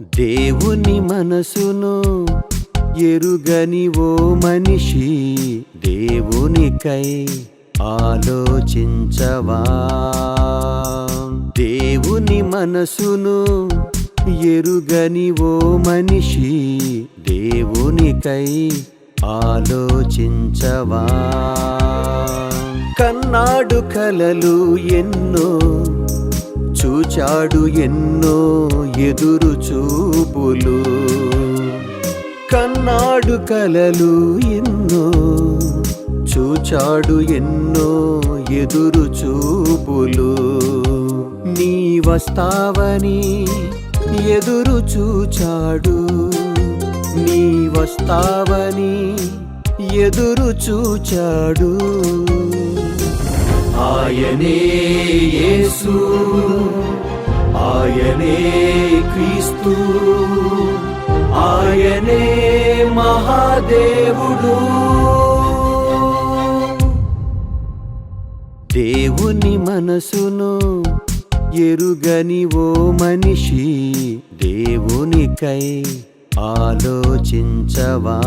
దేవుని మనసును ఎరుగని ఓ మనిషి దేవునికై ఆలోచించవా? దేవుని మనసును ఎరుగని ఓ మనిషి దేవునికై ఆలోచించవా? కన్నాడు కలలు ఎన్నో చూచాడు ఎన్నో ఎదురు చూపులు. కన్నాడు కలలు ఎన్నో చూచాడు ఎన్నో ఎదురు చూపులు. నీ వస్తావని ఎదురు చూచాడు. నీ వస్తావని ఎదురు చూచాడు. ఆయనే ఆయనే క్రీస్తు ఆయనే మహాదేవుడు. దేవుని మనసును ఎరుగని ఓ మనిషి దేవునికై ఆలోచించవా?